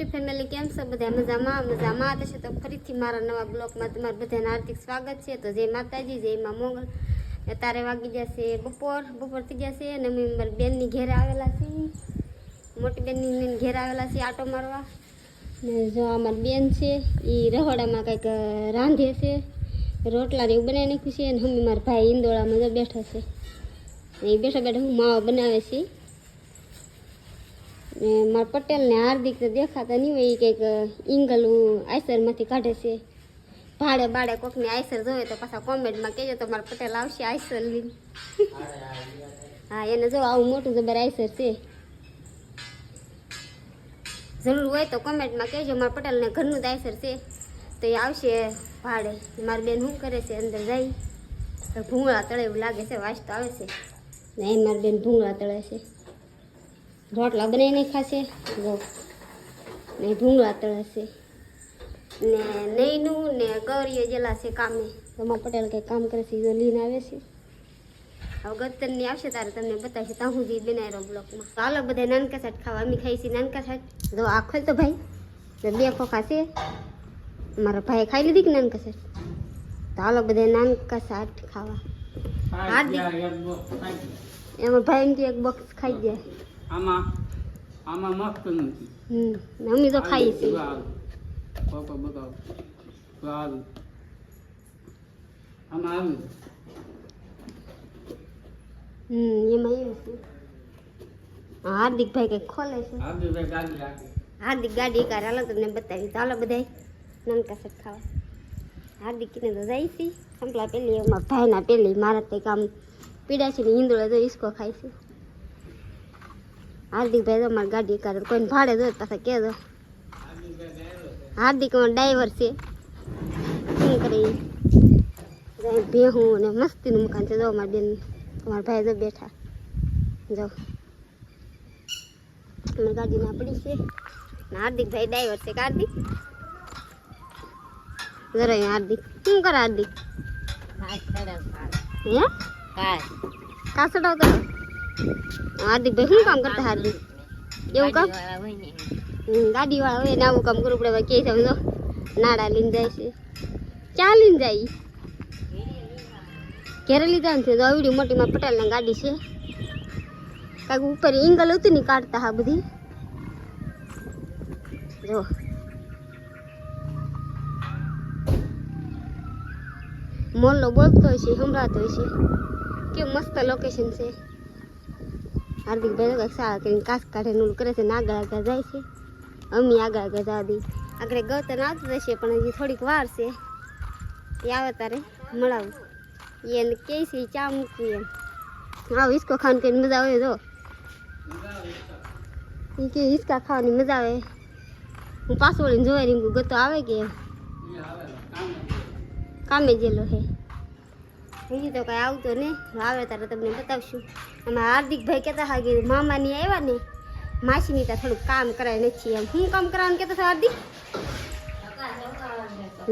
YouTube family કેમ છો? બધા મજામાં? મજામાં? છે તો ફરીથી મારા નવા બ્લોગમાં તમારું બધાને હાર્દિક સ્વાગત છે. તો જય માતાજી, જય મા મોગલ. અત્યારે વાગી જશે બપોર બપોર થઈ જશે અને અમે મારી બેનની ઘેરે આવેલા છીએ. મોટી બેનની ઘેર આવેલા છીએ આટો મારવા. ને જો અમારી બેન છે, એ રહોડામાં કંઈક રાંધે છે. રોટલા એવું બનાવી નાખ્યું છે અને મમ્મી મારા ભાઈ ઇંદોળામાં બેઠા છે. એ બેઠા બેઠા હું માવા બનાવે છે. ને મારા પટેલને હાર્દિક તો દેખાતા નહીં હોય, એ કંઈક ઇંગલું આઈસરમાંથી કાઢે છે. ભાડે બાડે કોકને આઈસર જોવે તો પાછા કોમેન્ટમાં કહેજો તો મારા પટેલ આવશે આઈસર લઈને. હા, એને જો આવું મોટું જબર આઈસર છે. જરૂર હોય તો કોમેન્ટમાં કહેજો, મારા પટેલને ઘરનું જ આઈસર છે. તો એ આવશે ભાડે. મારી બેન શું કરે છે? અંદર જાય. ભૂંગળા તળે એવું લાગે છે, વાસ તો આવે છે. ને એ મારી બેન ભૂંગળા તળે છે. રોટલા બનાવીને ખાશે? જો. ને ભૂંગળા તળે છે ને નૈનું ને ગૌરીએ જેલા છે કામે. રમા પટેલ કંઈ કામ કરે છે એ જો લઈને આવે છે. હવે ગતરની આવશે તારે તમને બતાવશે. ત્યાં સુધી બનાવ્યો બ્લોકમાં. તો આલો બધા નાનકા સાટ ખાવા. અમે ખાઈ છીએ નાનકા સાટ જો આ ખોલ તો ભાઈ. તો બે ખોખા છે. મારા ભાઈ ખાઈ લીધી કે નાનકા સાટ તો હાલો બધા નાનકા સાટ ખાવા. હાર્દિક. એમાં ભાઈ એમ કે એક બોક્સ ખાઈ જાય આમાં આમાં મસ્ત નથી હમ અમે તો ખાઈએ છીએ. વાવ. બતાવો વાવ. આમાં આવ્યું હમ એમાં એવું છે. હાર્દિકભાઈ કંઈક ખોલે છે. આવી ભાઈ ગાડી રાખે. હાર્દિક ગાડી કાર હાલો તમને બતાવી ચાલો બધા બધાય નાનકા સટ ખાવા. હાર્દિક કીને તો જાય છે. સંપલા પેલી એમાં ભાઈના પેલી મારા તે કામ પીડા છે ને હિંદોળે તો ઈસકો ખાય છે. હાર્દિકભાઈ તો મારી ગાડી કાર કોઈને ભાડે દો પાછા દો હાર્દિક અમારો ડ્રાઈવર છે. શું કરે ભેહું ને મસ્તીનું મકાન છે. જો મારી બેન અમારા ભાઈ જો બેઠા. જો અમારી ગાડી ના પડી છે. ને હાર્દિકભાઈ ડ્રાઈવર છે. કે હાર્દિક? જરા હાર્દિક. શું કરે હાર્દિક? હે કા ચડાવતા હાર્દિકભાઈ શું કામ કરતા હાર્દિક એવું કામ? ગાડી વાળા હોય ને આવું કામ કરવું પડે. કે સમજો? નાડા લઈને જાય છે. ચા લઈને જાય? ઘેરે લીધા નથી તો આવડી મોટી માં પટેલની ગાડી છે. કાંઈક ઉપર એંગલ હતું ને કાઢતા હા બધી. જો. મોલ્લો બોલતો હોય છે સંભળાતો હોય છે. કેવું મસ્ત લોકેશન છે. હાર્દિકભાઈ તો કંઈક સારા કરીને કાસ કાઢે ને ઓલું કરે છે ને આગળ આગળ જાય છે. અમી આગળ આગળ જવા દઈ આગળ ગૌતમ આવતું જશે પણ હજી થોડીક વાર છે. એ આવે તારે મળાવું. એને કહે છે ચા મૂકવી એમ. હા હિસકો ખાવાની કઈ મજા આવે જો. એ કે હિસકા ખાવાની મજા આવે. હું પાછો વળીને જોવા રીંગું ગતો આવે કે? કામે જેલો હે. બીજું તો કઈ આવતો ને આવે ત્યારે તમને બતાવશું. આમાં હાર્દિકભાઈ કહેતા હા કે મામાની આવ્યા ને માસીની ત્યાં થોડુંક કામ કરાય નથી એમ. શું કામ કરવાનું કહેતા હતા હાર્દિક?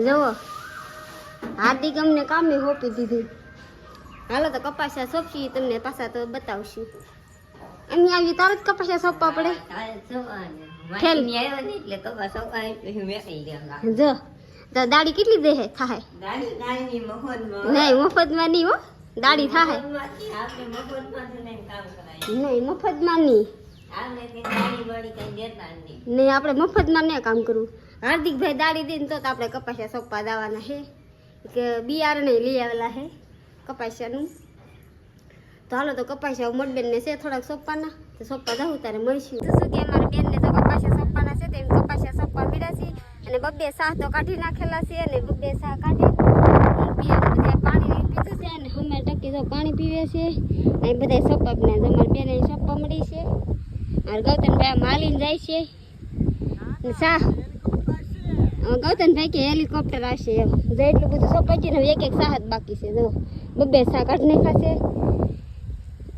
જુઓ. હાર્દિક અમને કામે હોપી દીધું. હાલો તો કપાસિયા સોંપી તમને પાછા તો બતાવશું. એમની આવી તારે જ કપાસિયા સોંપવા પડે. જો. તો દાડી કેટલી દેહે થાય નહીં મફતમાં નહીં હો. દાડી થાય નહીં મફતમાં નહીં. નહીં. આપણે મફતમાં નહીં કામ કરવું. હાર્દિકભાઈ દાડી દઈને તો તો આપણે કપાસિયા સોપા દાવાના છે કે બિયારણે લઈ આવેલા છે કપાસિયાનું. તો હાલો તો કપાસિયા મોટબેનને છે થોડાક સોંપવાના. તો સોપા જવું તારે મળશું. શું કે અમારા બેનને તો કપાસિયા સોપાના છે તેમ કપાસિયા સોપા પીડા છે. અને બબ્બે શાહ તો કાઢી નાખેલા છે અને બબ્બે શાહ કાઢી પાણી પીધું છે અને ને મળી છે. અને ગૌતમભાઈ કે હેલિકોપ્ટર આવશે એમ. એટલું બધું સોંપાઈ છે ને એક એક સાહત બાકી છે. જો બબ્બે કાઢી નાખાશે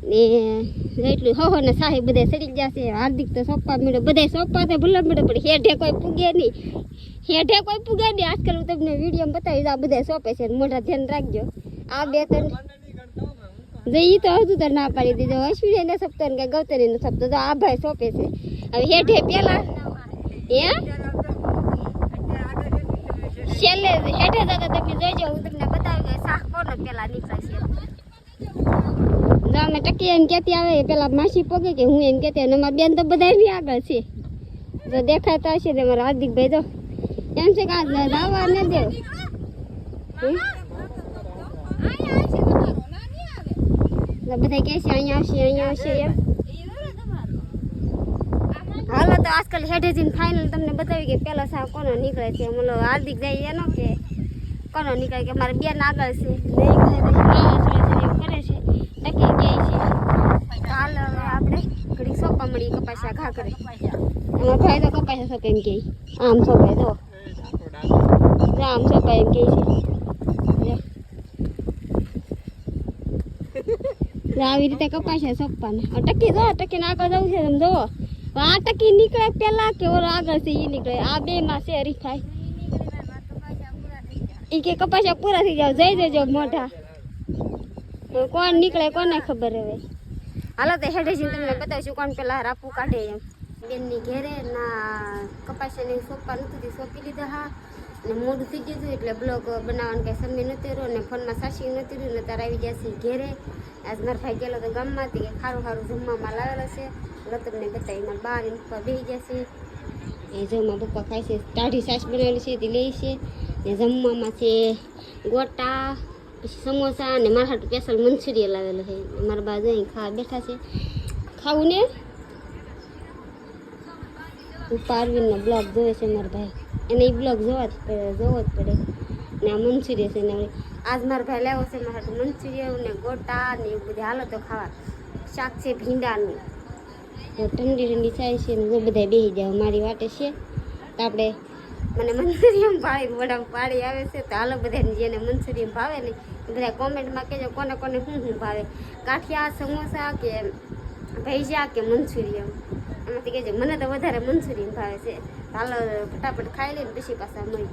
ને એટલું હો ને સાહે બધે સડી જશે હાર્દિક તો સોપા મળ્યો. બધા સોપા તો ભૂલો મળ્યો પણ હેઠે કોઈ પૂગે નહીં. હેઠે કોઈ પૂગે નહીં. આજકાલ હું તમને વીડિયો બતાવીશ, આ બધા સોંપે છે. મોઢા ધ્યાન રાખજો. આ બે ત્રણ એ તો હજુ તો ના પાડી દીધો. અશ્વિની ને સપ્તો ને ગૌતરી ને સપ્તો તો આ ભાઈ સોંપે છે. હવે હેઠે પેલા હે? છેલ્લે હેઠે જતા તમે જોઈજો હું તમને બતાવી શાક કોનો પેલા નીકળે છે અમે ટકી એમ કહેતી આવે પેલા માસી પોગે કે હું એમ કહેતી અને અમારા બેન તો બધા આગળ છે. જો દેખાતા હશે તો મારા હાર્દિકભાઈ તો. એમ છે કે દાવા ન દે. બધા કહે છે, અહીંયા આવશે અહીંયા આવશે એમ. હાલો તો આજકાલ હેઠે જઈને ફાઇનલ તમને બતાવી કે પેલો સા કોનો નીકળે છે. મતલબ હાર્દિક જાય એનો કે કોનો નીકળે કે મારે બેન આગળ છે. કરે છે. ટકી કહે છે, હાલ આપણે ઘડી સોપા મળી કપાસા ઘા કરે એમાં ભાઈ તો કપાસા સોપે એમ કહે આમ સોપાય તો. જો આમ સોપાય એમ કહે છે આવી રીતે કપાસા સોંપવાના હવે ટકી જો ટકીને આગળ જવું છે તમે હવે આ ટકી નીકળે પેલા કે ઓલો આગળ છે એ નીકળે આ બે માં છે હરીફાઈ ઈ કે કપાસા પૂરા થઈ જાવ જઈ જજો મોઢા કોણ નીકળે કોને ખબર હવે હાલો તો હેઠે જઈને તમને બતાવીશું કોણ પેલા રાપુ કાઢે એમ બેનની ઘેરે ના કપાસાની સોંપવા નતું તે સોંપી લીધા હા ને મૂડ થઈ ગયું હતું એટલે બ્લોગ બનાવવાનું કંઈ સમય નહોતી રહ્યો ને ફોનમાં સાસી નહોતી રહ્યું ને તાર આવી જશે ઘેરે. આજ મારા ભાઈ ગયેલો તો ગામમાં તે કે ખારું ખારું જમવામાં લાવેલો છે. તમને બતાવી મારા બા ને પપ્પા બેસી છે. એ જમવા પપ્પા ખાય છે ટાઢી સાસ બનાવેલી છે, તે લે છે. ને જમવામાં છે ગોટા, પછી સમોસા અને મારા હાટું સ્પેશિયલ મંચુરિયન લાવેલો છે. મારા બા અહીં ખાવા બેઠા છે. ખાવું ને? હું પારવીનનો બ્લોગ જોવે છે મારા ભાઈ. એને એ બ્લોગ જોવા જ જોવો જ પડે. ને આ મંચુરિયન છે ને આજ મારા ભાઈ લેવો છે, મારા હાટું મંચુરિયન ને ગોટા ને એવું બધું. હાલો તો ખાવા. શાક છે ભીંડાનું. ઠંડી ઠંડી ચાય છે ને જો બધા બેસી જાવ, મારી વાટે છે. તો આપણે મને મનસુરિયમ ભાવે વડા પાડી આવે છે. તો હાલો બધાને જેને મનસુરિયમ ભાવે ને બધા કોમેન્ટમાં કહેજો કોને કોને શું શું ભાવે. કાઠિયા, સમોસા કે ભૈજા કે મંચુરિયન. એમાંથી કહેજો, મને તો વધારે મંચુરિયન ભાવે છે. હાલો, ફટાફટ ખાઈ લઈને પછી પાછા મળી